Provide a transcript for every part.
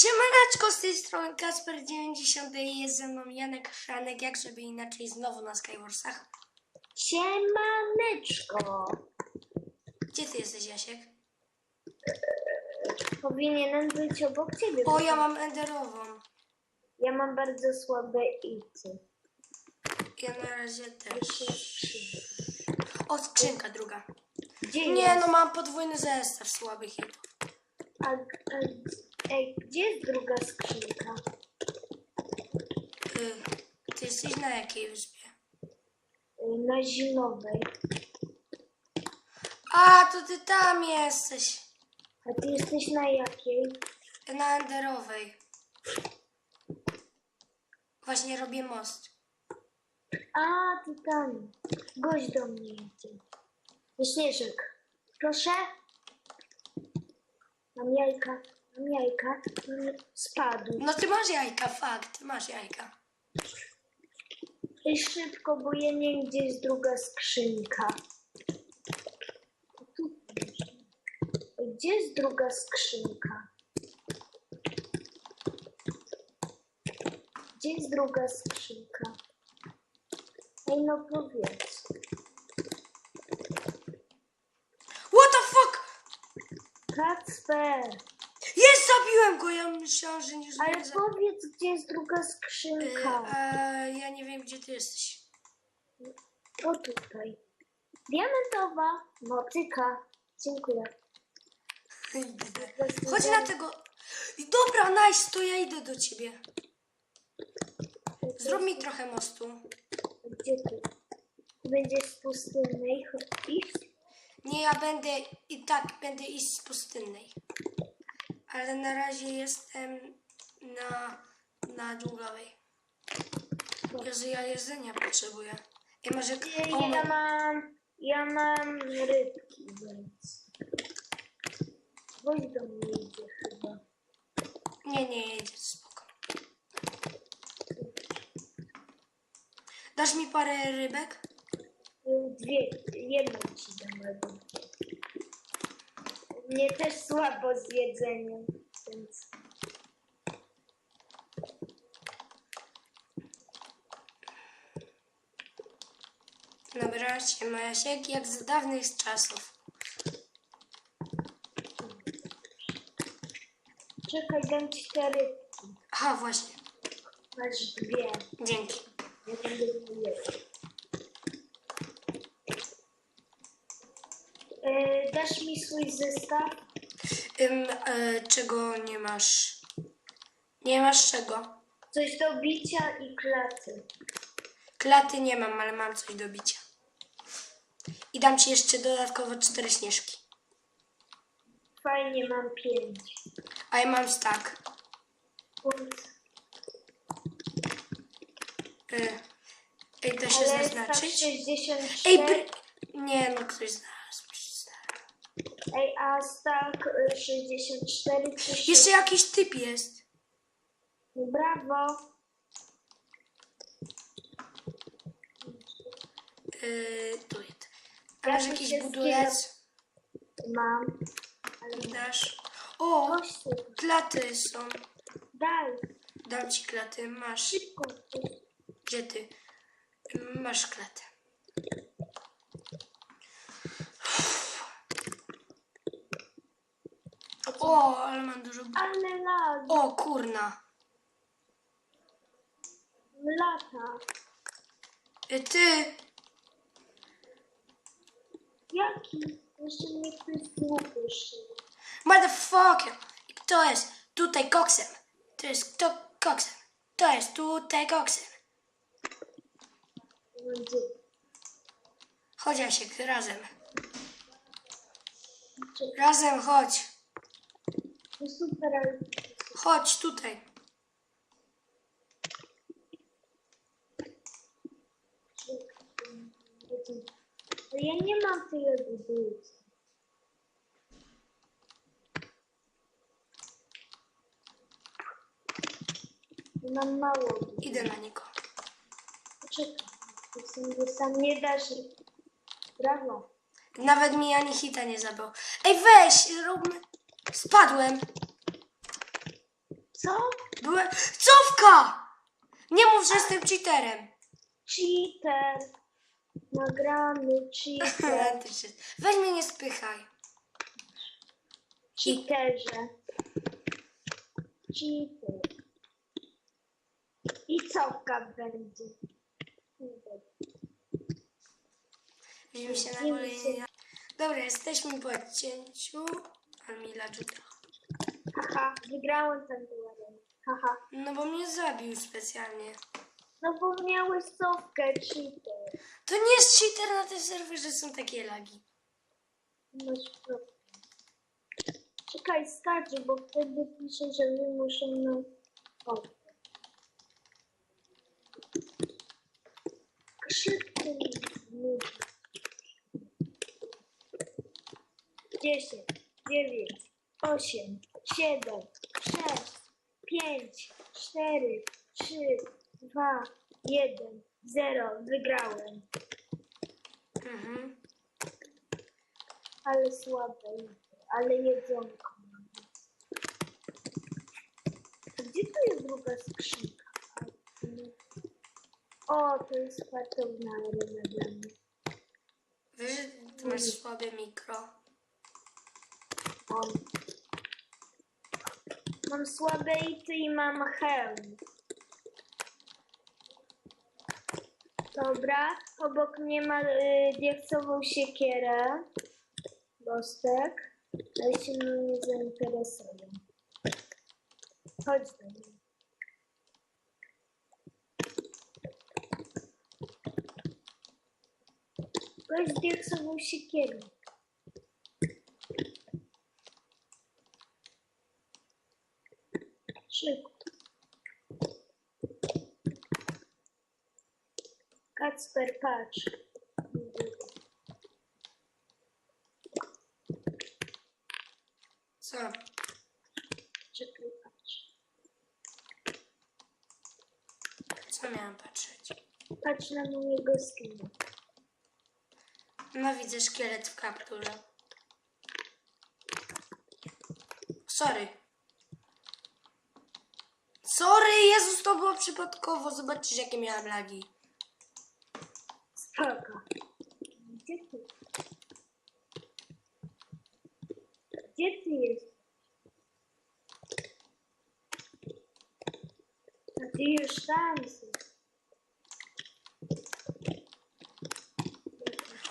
Siemaneczko, z tej strony Kasper90 i jest ze mną Janek Szanek, jak żeby inaczej znowu na Skywarsach. Siemaneczko. Gdzie ty jesteś, Jasiek? Powinienem być obok ciebie. O, ja mam enderową. Ja mam bardzo słabe ity. Ja na razie też. O, skrzynka druga. Gdzie Nie, jest? no mam podwójny zestaw słabych hitów. A, a, ej, gdzie jest druga skrzynka? Y, ty jesteś na jakiej wyspie? Y, Na zimowej. A, to ty tam jesteś. A ty jesteś na jakiej? Na enderowej. Właśnie robię most. A, ty tam. Gość do mnie jedzie. Śnieżek. Proszę. Mam jajka. Jajka. Mam... Spadł. No ty masz jajka, fakt, ty masz jajka. Ej, szybko, bo ja nie gdzie jest druga skrzynka. Tu. Gdzie jest druga skrzynka? Gdzie jest druga skrzynka? Ej, no powiedz. What the fuck? Kacper, zabiłem go, ja myślałam, że nie ale żyje. powiedz, gdzie jest druga skrzynka. e, ja nie wiem, gdzie ty jesteś. O tutaj. Diamentowa motyka. Dziękuję. Chodź na tego. I Dobra, nice, to ja idę do ciebie. Zrób mi trochę mostu. Gdzie ty? Będziesz z pustynnej iść? Nie, ja będę i tak będę iść z pustynnej. Ale na razie jestem na, na dżunglowej. Jezu, ja jedzenia potrzebuję. I może... O, ja mam, ja mam rybki, więc... Chodź do mnie idzie chyba. nie, nie, jedzie, spoko. Dasz mi parę rybek? Dwie, jedną ci dam dwie. Mnie też słabo z jedzeniem, więc... Dobra, siema Jasiek, jak z dawnych czasów. Czekaj, dam ci te rybki. Aha, właśnie. Masz dwie. Dzięki. Ja będę dasz mi swój zestaw? Ym, e, czego nie masz? Nie masz czego? Coś do bicia i klaty. Klaty nie mam, ale mam coś do bicia. I dam ci jeszcze dodatkowo cztery śnieżki. Fajnie, mam pięć. A ja mam stack. Y, Ej, da się Ale zaznaczyć? 64. Ej, br... Nie, no ktoś znalazł. Ej, a stack y, 64 to się... Jeszcze jakiś typ jest. Brawo. Y, tu jest. A masz jakiś budulec? Mam. Ale Dasz. O, tu. klaty są. Daj. Dam ci klaty, masz. Szybko. Gdzie ty? Masz klatę. O, ale mam dużo. Ale lag. O, kurna. Lata. Y, Ty, Jaki? Jeszcze mnie ktoś zgubisz. motherfucker. I Kto jest tutaj koksem? To jest kto koksem? To jest tutaj koksem. Będzie. Chodź Jasiek, razem. Razem chodź. No super, ale... Chodź tutaj. Ale ja nie mam tyle. Mam mało. Idę na niego. Poczekaj. Ty sobie sam nie dasz. Brawo. Nawet mi ani hita nie zabrał. Ej, weź, róbmy. Spadłem. Co? Byłem... Cofka! Nie mów, że jestem cheaterem. Cheater. Nagrany cheater. Ty się- Weź mnie nie spychaj. Cheaterze. Cheater. I cofka będzie. Widzimy się na się. Dobra, jesteśmy po odcięciu. Almila Juda. Haha, wygrałem ten duel. Haha. No bo mnie zabił specjalnie. No bo miałeś cofkę, cheater. To nie jest cheater na tym serwerze, są takie lagi. Masz problem. Czekaj, starczy, bo wtedy pisze, że wymuszą nam cofkę. Krzywdy ludzi. 10, 9, 8, 7, 6, 5, 4, 3, 2, 1, 0. Wygrałem. Mhm. Ale słabe, ale jedzonko. mam. Gdzie to jest druga skrzynka? O, to jest fartowna arena dla mnie. Wiesz, że ty masz słabe mikro. Mam słabe ity i mam hełm. Dobra, obok mnie ma y, diaksową siekierę. Bostek. Ale się mną nie zainteresują. Chodź do mnie. Weź diaksową siekierę. Szybko. Kacper, patrz. Co? Czekaj, patrz. Co miałam patrzeć? Patrz na mojego skina. No widzę szkielet w kapturze. Sorry. Sorry, Jezus, to było przypadkowo. Zobaczysz, jakie miałam lagi. Spoko. Gdzie ty? Gdzie ty jesteś? A ty już tam jesteś.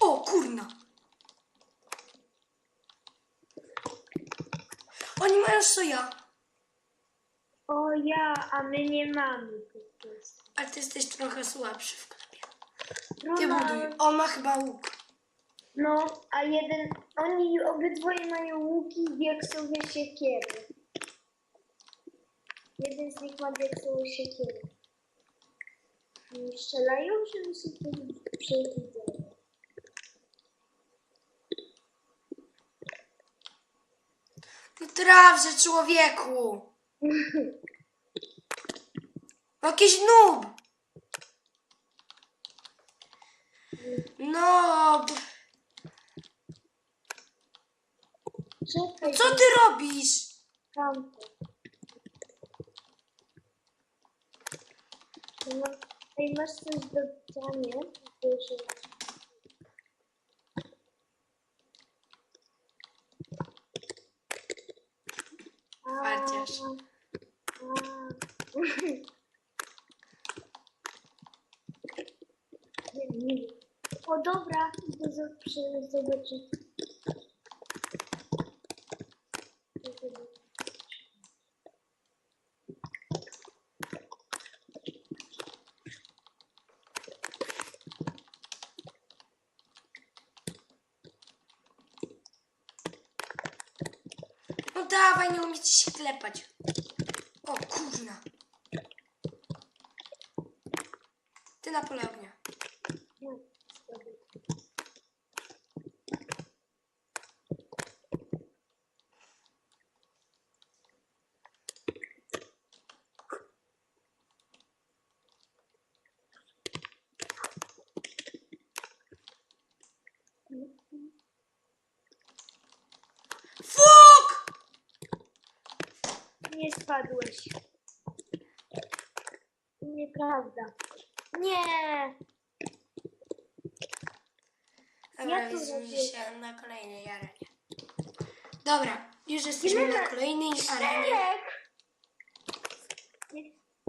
O, kurna. Oni mają co ja. A my nie mamy po prostu. Ale ty jesteś trochę słabszy w klubie. Ty Ronald, buduj. On ma chyba łuk. No, a jeden, oni obydwoje mają łuki i diaksowe siekiery. Jeden z nich ma diaksową siekierę. Oni strzelają, żeby się to przewidziało. No trawże, człowieku. Jakiś noob. No, Czekaj, co ty robisz? tamto. No, masz coś do pisania? Proszę. A, Farciarz. a. Nie, nie. O dobra, idę zobaczyć. No dawaj, nie umiecie się klepać. O kurna. Ty na pole ognia. No, dobra. Spadłeś. Nieprawda. Nie! Dobra, Ja widzimy się na kolejnej arenie. Dobra, już jesteśmy na kolejnej arenie. Czterech!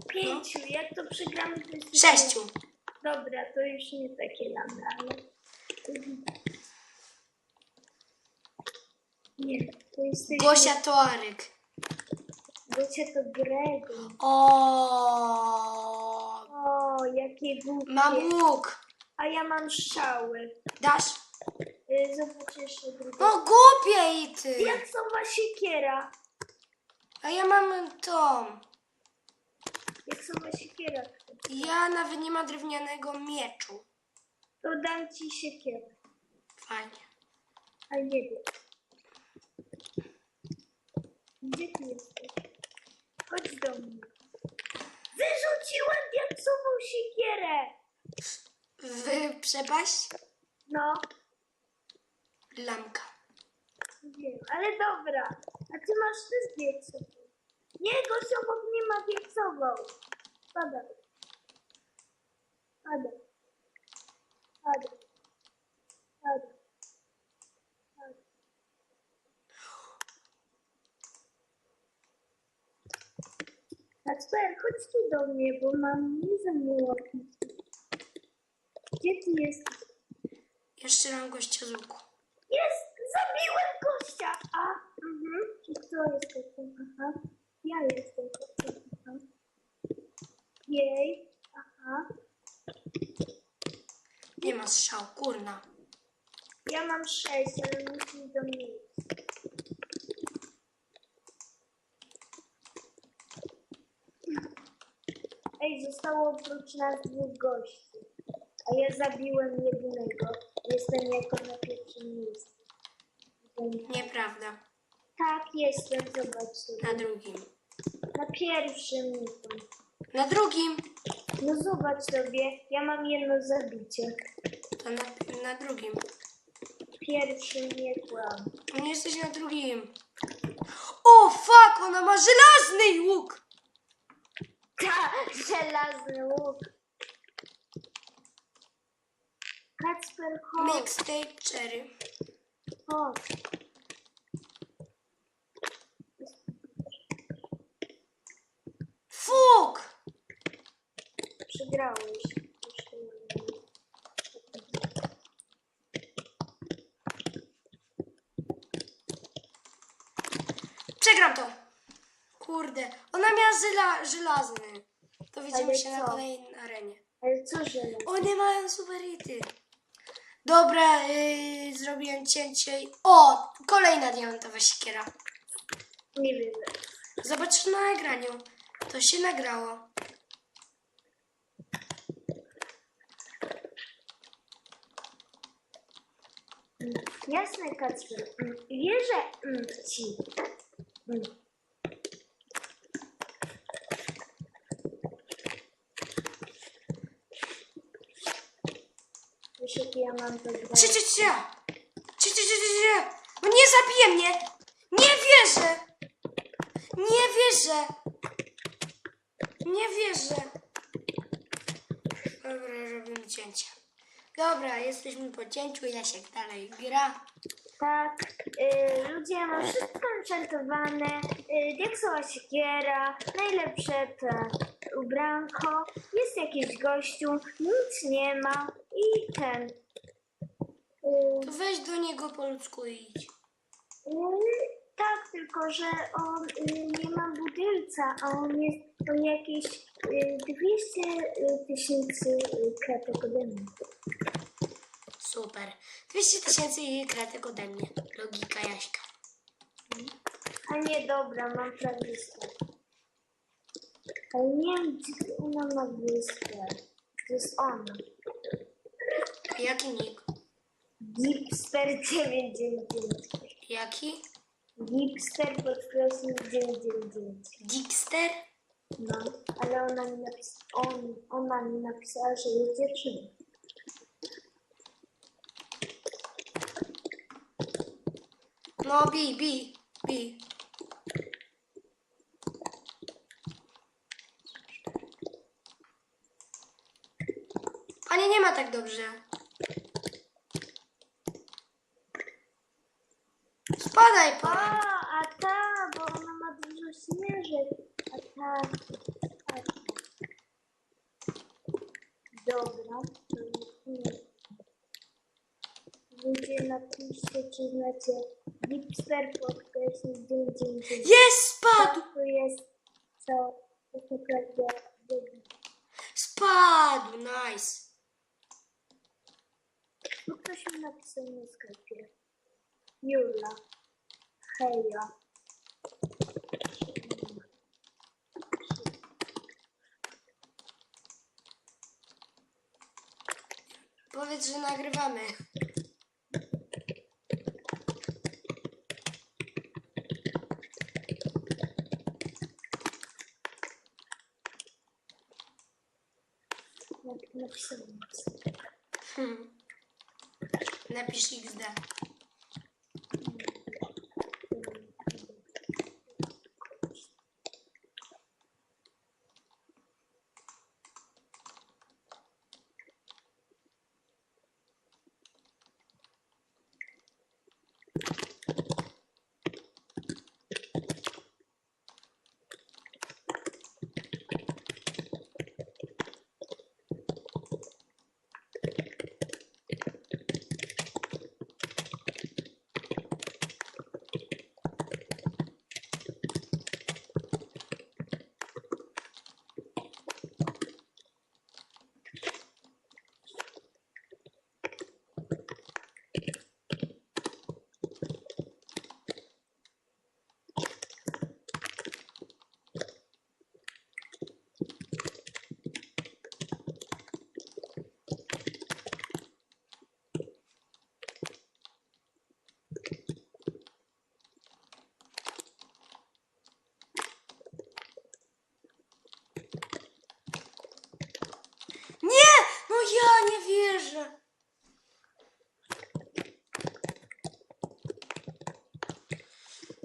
Pięciu. Jak to przegramy, to jest... Sześciu. Dobra, to już nie takie lamy, ale... Nie, to jest... Gosia Toaryk. Gosia to Grego. O, O, jakie głupie. mam łuk. A ja mam strzały. Dasz? Y, Zobacz jeszcze drugą. No głupie i ty. Jaksowa siekiera. A ja mam tą. Jaksowa siekiera. Ja nawet nie mam drewnianego mieczu. To dam ci siekierę. Fajnie. A nie wiem. Gdzie ty jesteś? Chodź do mnie. Wyrzuciłem diaksową siekierę! W przepaść? No, Lamka. wiem, ale dobra. A ty masz też diaksową. Nie, gość obok mnie ma diaksową. Spadaj. Spadaj. Spadaj. Spadaj. Spadaj. Kacper, chodź tu do mnie, bo mam nie za miło. Gdzie ty jesteś? Jeszcze mam gościa z łuku. Jest! Zabiłem gościa! A, mhm. I kto jest gościem? Aha. Ja jestem gościem. Aha. Jej. Aha. Nie ma strzał, kurna. Ja mam sześć, ale musi do mnie iść. Ej, zostało oprócz nas dwóch gości. A ja zabiłem jednego. Jestem jako na pierwszym miejscu. Nieprawda. Tak, jestem, zobacz sobie. Na drugim. Na pierwszym. Na drugim. No zobacz sobie, ja mam jedno zabicie. To na, na drugim. Pierwszy nie kłam. Nie jesteś na drugim. O, fuck, ona ma żelazny łuk. Ta, żelazny łuk. Kacper, chodź, Mixtape cherry. chodź. Fuk! Przegrałeś. Jeszcze nie. Przegram to. Kurde, ona miała żela, żelazny. To widzimy Ale się na co? kolejnej arenie. Ale co żelaz? One mają super hity. Dobra, yy, zrobiłem cięcie. i- O, kolejna diamentowa siekiera. Nie wiem. Zobacz na nagraniu. To się nagrało. Jasne, Kacper. Mm, Wierzę mm, ci. Mm. Jakie ja mam to cie. No nie zabije mnie. Nie wierzę. Nie wierzę. Nie wierzę. Dobra, robimy cięcie. Dobra, jesteśmy po cięciu, Jasiek dalej gra. Tak, y, ludzie, ja mam wszystko enchantowane, y, diaksowa siekiera, najlepsze te ubranko, jest jakiś gościu, nic nie ma i ten. Y, To weź do niego po ludzku i idź. y, tak, tylko że on y, nie ma budylca, a on jest on jakieś y, 200 tysięcy y, kratek ode mnie. Super. 200 tysięcy kratek ode mnie. Logika Jaśka. A nie, dobra, mam prawie wyspę. Ale nie wiem, gdzie ona ma wyspę. To jest ona. Jaki nick? Gipster 999. Jaki? Gipster podkreśnik 999. Dickster? No, ale ona mi, napis on, ona mi napisała, że jest dziewczyną. No, bi, bi, bi. Ale nie ma tak dobrze. Spadaj po. a ta, bo ona ma dużo śnieżek. A ta, a ta. Dobra, to nie. Ludzie napiszcie, czy znacie Gipster Podcast 999. Jest, spadł! To jest co tak naprawdę. Spadł, nice. No ktoś mi napisał na sklepie. Jula. Heja. Powiedz, że nagrywamy. Jak. Hmm. Напиши XD.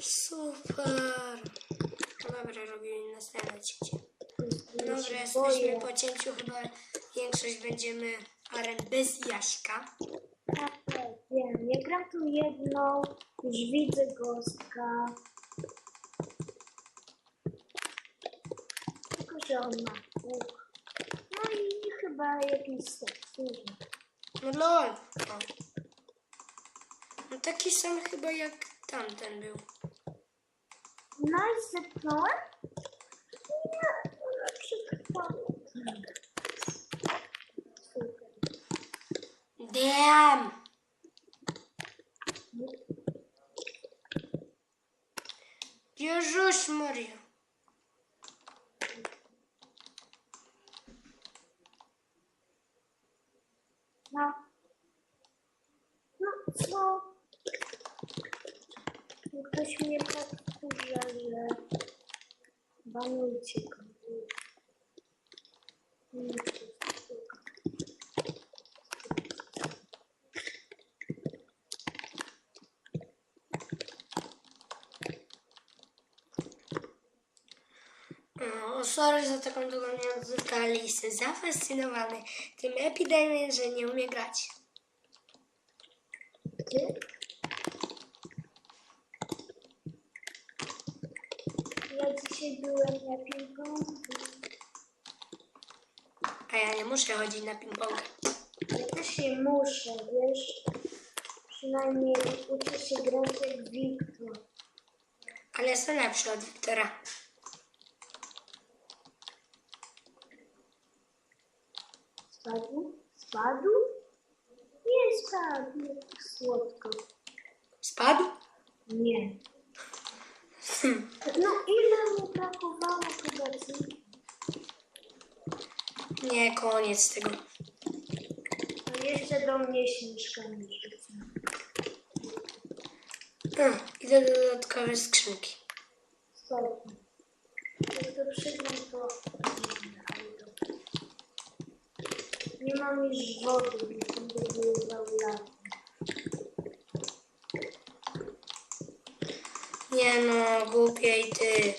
Super. Dobra, robimy następne cięcie. Dobra, jesteśmy po cięciu. Chyba większość będziemy aren bez Jaśka. Tak, wiem. Ja gram tu jedną, już widzę gostka. Tylko, że on ma łuk. No i chyba jakiś seksy. No lol. O. No taki sam chyba jak tamten był. Nice, zepnąłem? Nie, ona przetrwała. Super. Damn! Jezus Maria. No. No co? No Ktoś mnie powtarza, że banujcie go. Nie chcę tego. O, sorry za taką długą odzyskę, ale jestem zafascynowany tym epidemią, że nie umie grać. Ty? Ja dzisiaj byłem na ping-pongu. A ja nie muszę chodzić na ping-pong. Ja też nie muszę, wiesz? Przynajmniej uczę się grać jak Wiktor. Ale jestem lepszy od Wiktora. Spadł? Spadł? Nie spadł, słodko. Spadł? Nie. No ile mu brakowało ci? Nie, koniec tego. No jeszcze do mnie śnieżkami rzuca. Hmm, idę do dodatkowej skrzynki. Spadł. Jak to przygram, to... Nie mam już wody, więc będę wylewał latem. Не, ну, глупее ты.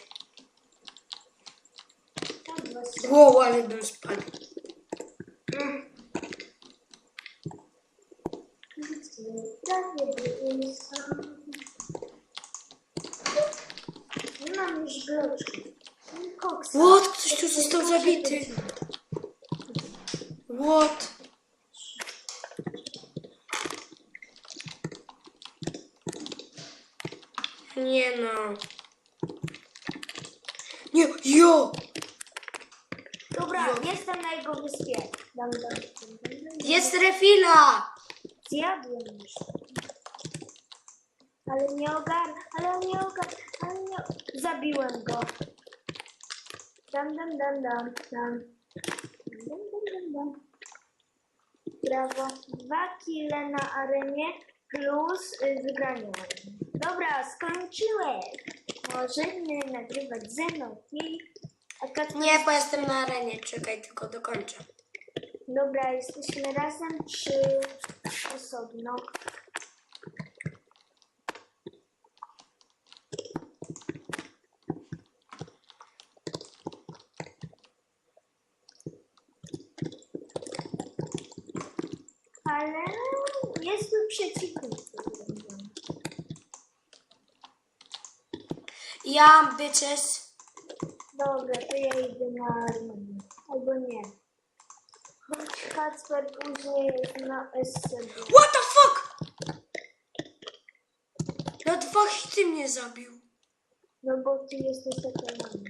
Во, Ваня, дом спать. Вот кто что застал забитый. Вот. Nie no. Nie, jo! Dobra, jestem na jego wyspie. Dam, dam, dam, dam, dam. Jest refila! Zjadłem już. Ale nie ogar, ale nie ogar, ale nie... Zabiłem go. Dam, dam, dam, dam, dam. Dam, dam, dam, dam. Brawo. Dwa kile na arenie plus y, wygranie areny. Dobra, skończyłem. Możemy nagrywać ze mną. I... A Kacper- Nie, bo jestem na arenie. Czekaj, tylko dokończę. Dobra, jesteśmy razem czy osobno? Ale jest tu przeciwnik. Ja, bitches. Dobra, to ja idę na armię. Albo nie. Chodź Kacper później na SCB. What the fuck? Na dwa hity mnie zabił. No bo ty jesteś zakochany.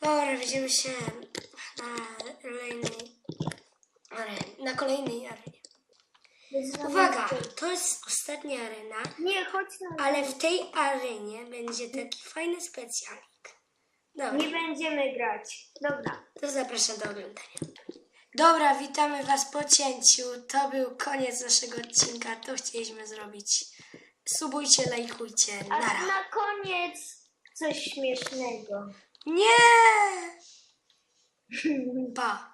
Dobra, widzimy się na kolejnej arenie. Na kolejnej arenie. Uwaga, to jest ostatnia arena, Nie, chodź na ale w tej arenie będzie taki fajny specjalik. Dobra, Nie będziemy grać. Dobra. to zapraszam do oglądania. Dobra, witamy Was po cięciu. To był koniec naszego odcinka. To chcieliśmy zrobić. Subujcie, lajkujcie. A Nara. na koniec coś śmiesznego. Nie! Pa.